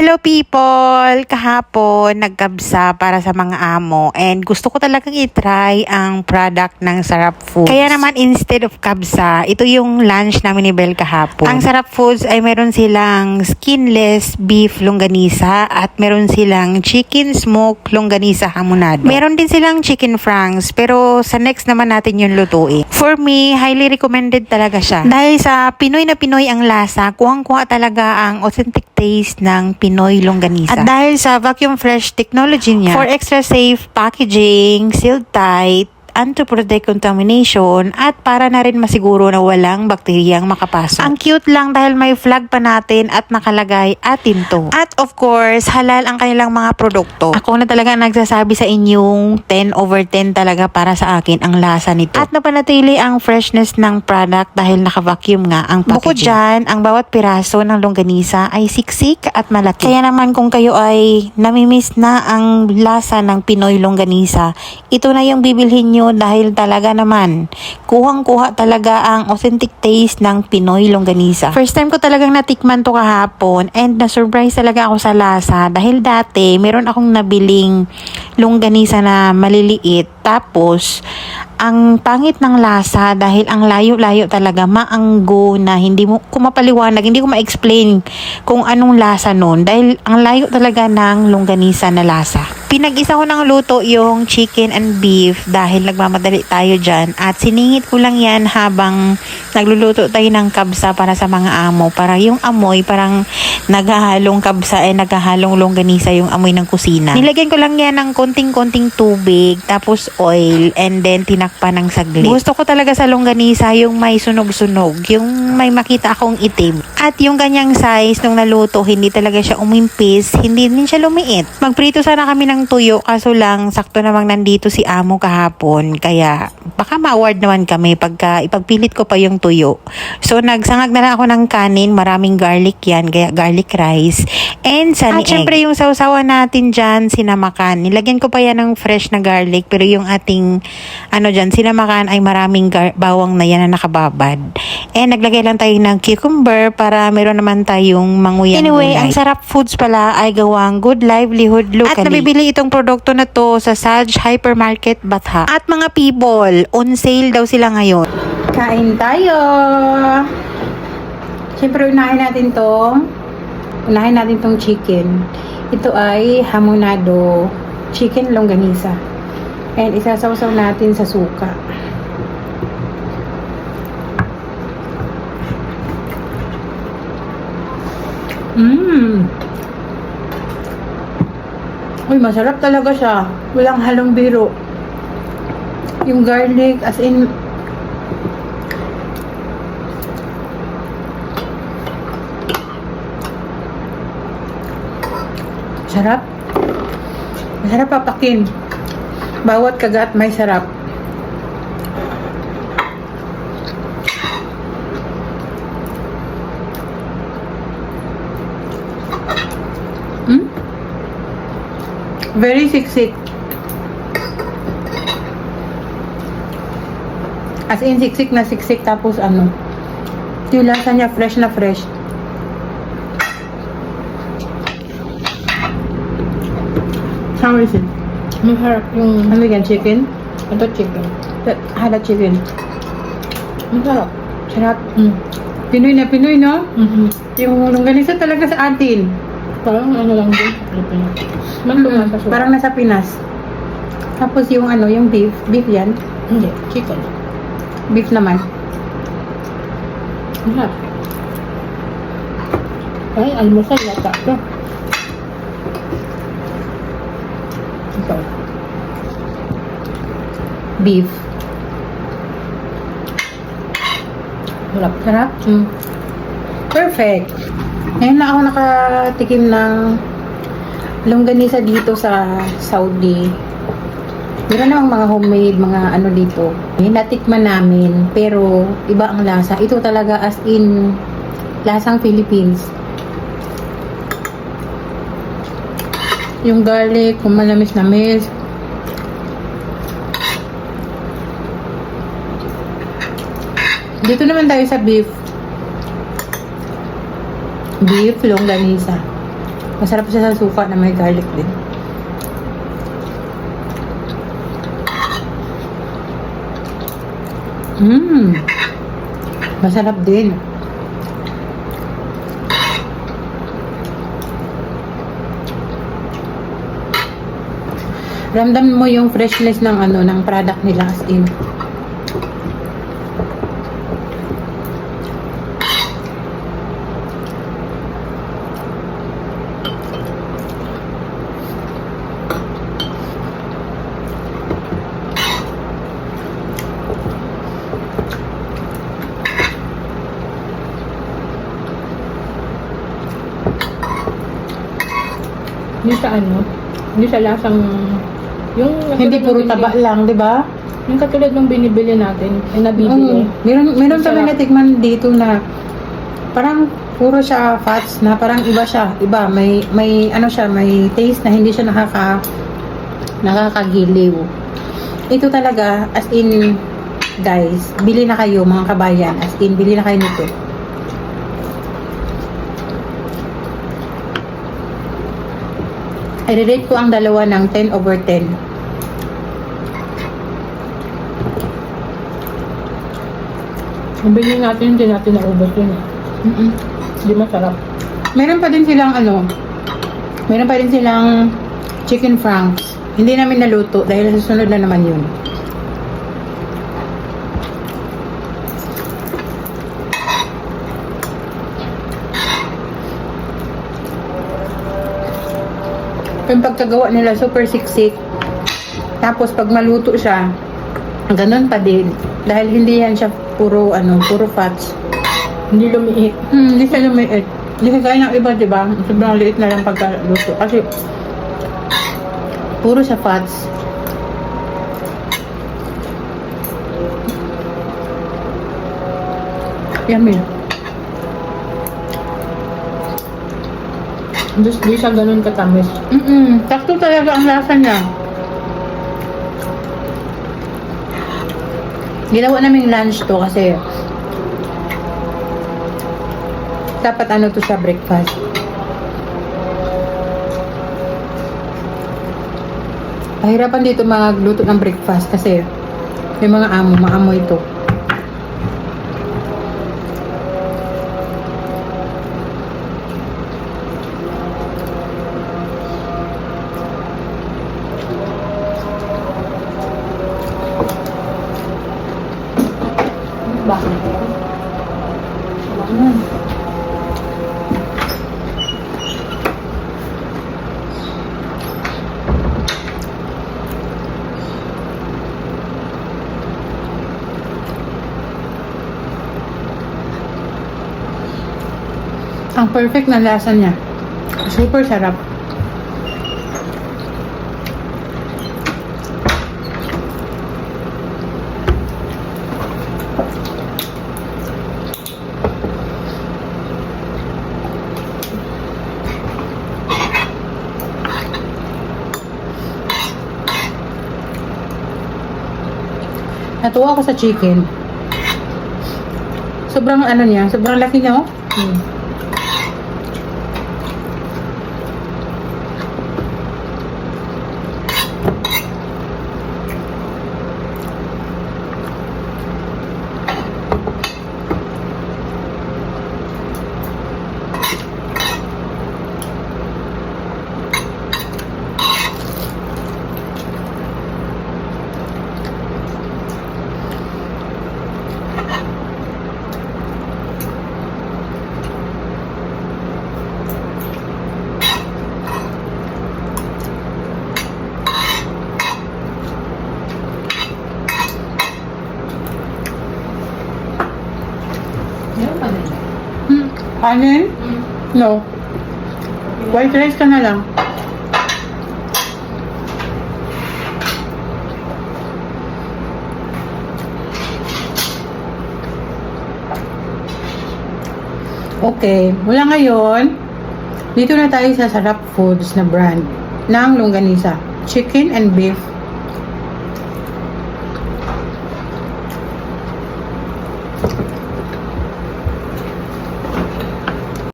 Hello people! Kahapon, nagkabsa para sa mga amo and gusto ko talagang itry ang product ng Sarap Foods. Kaya naman instead of kabsa, ito yung lunch namin ni Bel kahapon. Ang Sarap Foods ay meron silang skinless beef longganisa at meron silang chicken smoke longganisa hamonado. Meron din silang chicken franks pero sa next naman natin yung lutuin. For me, highly recommended talaga siya. Dahil sa Pinoy na Pinoy ang lasa, kuhang-kuha talaga ang authentic taste ng Pinoy longganisa. At dahil sa vacuum fresh technology niya, for extra safe packaging, sealed tight, and to protect contamination at para na rin masiguro na walang bakteriyang makapasok. Ang cute lang dahil may flag pa natin at nakalagay atin to. At of course, halal ang kanilang mga produkto. Ako na talaga nagsasabi sa inyong 10 over 10 talaga para sa akin ang lasa nito. At napanatili ang freshness ng product dahil naka-vacuum nga ang packaging. Bukod dyan, ang bawat piraso ng longganisa ay siksik at malaki. Kaya naman kung kayo ay namimiss na ang lasa ng Pinoy longganisa, ito na yung bibilhin nyo dahil talaga naman, kuhang-kuha talaga ang authentic taste ng Pinoy longganisa. First time ko talagang natikman to kahapon and na-surprise talaga ako sa lasa dahil dati meron akong nabiling longganisa na maliliit. Tapos ang pangit ng lasa dahil ang layo-layo talaga maanggo na hindi mo ko mapaliwanag, hindi ko ma-explain kung anong lasa nun. Dahil ang layo talaga ng longganisa na lasa. Pinag-isa ko ng luto yung chicken and beef dahil nagmamadali tayo dyan. At siningit ko lang yan habang nagluluto tayo ng kabsa para sa mga amo para yung amoy parang naghahalong kabsa ay naghahalong longganisa yung amoy ng kusina. Nilagyan ko lang yan ng konting-konting tubig tapos oil and then tinakpan ng saglit. Gusto ko talaga sa longganisa yung may sunog-sunog, yung may makita akong itim. At yung ganyang size nung naluto, hindi talaga siya umimpis, hindi din siya lumiit. Magprito sana kami ng tuyo kaso lang sakto namang nandito si amo kahapon kaya baka ma-award naman kami pagka ipagpilit ko pa yung tuyo. So nagsangag na lang ako ng kanin, maraming garlic yan, kaya garlic rice and sunny At syempre yung sausawan natin dyan, sinamakan. Nilagyan ko pa yan ng fresh na garlic pero yung ating ano dyan, sinamakan ay maraming bawang na yan na nakababad. And naglagay lang tayo ng cucumber para meron naman tayong manguyang Anyway, ang sarap foods pala ay gawang good livelihood locally. At nabibili itong produkto na to sa Saj Hypermarket Batha. At mga people, on sale daw sila ngayon. Kain tayo! Siyempre, unahin natin to. Unahin natin tong chicken. Ito ay hamonado chicken longganisa. And isasawsaw natin sa suka. Mmm! Uy, masarap talaga siya. Walang halong biro. Yung garlic, as in, sarap. Masarap papakin. Bawat kagat may sarap. Hmm? Very siksik. As in, siksik na siksik tapos ano. Yung lasa niya fresh na fresh. How is it? Masarap yung Ano yan, chicken? ito chicken. Hala chicken. Masarap. Sarap. Mm. Pinoy na Pinoy, no? Mm-hmm. Yung longganisa talaga sa atin. Parang ano lang din. Sa suka. Parang nasa Pinas. Tapos yung ano, yung beef. Beef yan. Hindi. Chicken. Beef naman. Masarap. Ay, almusal yata ito. Ito. Beef. Sarap. Sarap. Mm. Perfect. Ngayon na ako nakatikim ng longganisa dito sa Saudi. Meron namang mga homemade, mga ano dito. Eh, natikman namin, pero iba ang lasa. Ito talaga as in lasang Philippines. Yung garlic, kung malamis-lamis. Dito naman tayo sa beef. Beef longganisa. Masarap siya sa suka na may garlic din. Mmm. Masarap din. Ramdam mo yung freshness ng ano ng product nila as in. Hindi sa ano, hindi sa lasang, yung Hindi puro taba lang, 'di ba? Yung katulad ng binibili natin, ay nabibili. Oo. Meron meron kami natikman dito na parang puro siya fats na parang iba siya, iba may may ano siya, may taste na hindi siya nakaka nakakagiliw. Ito talaga as in guys, bili na kayo mga kabayan, as in bili na kayo nito. I-rate ko ang dalawa ng 10 over 10. Nabili natin, hindi natin naubos yun. eh. Mm-mm. Hindi masarap. Meron pa din silang ano, meron pa din silang chicken franks. Hindi namin naluto dahil sa sunod na naman yun. Yung pagkagawa nila super siksik. Tapos pag maluto siya, ganun pa din. Dahil hindi yan siya puro ano, puro fats. Hindi lumiit. Hmm, hindi siya lumiit. Hindi kagaya ng iba, di ba? Sobrang liit na lang pagkaluto. Kasi, puro sa fats. Yummy. Hindi, hindi siya ganun katamis. Mm-mm. Sakto talaga ang lasa niya. Ginawa naming lunch to kasi dapat ano to sa breakfast. Pahirapan dito magluto ng breakfast kasi may mga amo, maamoy ito. Ang perfect na lasa niya. Super sarap. Natuwa ako sa chicken. Sobrang ano niya, sobrang laki niya oh. Hmm. Meron pa din. Hmm. Kanin? No. White rice ka na lang. Okay, mula ngayon, dito na tayo sa Sarap Foods na brand ng longganisa. Chicken and beef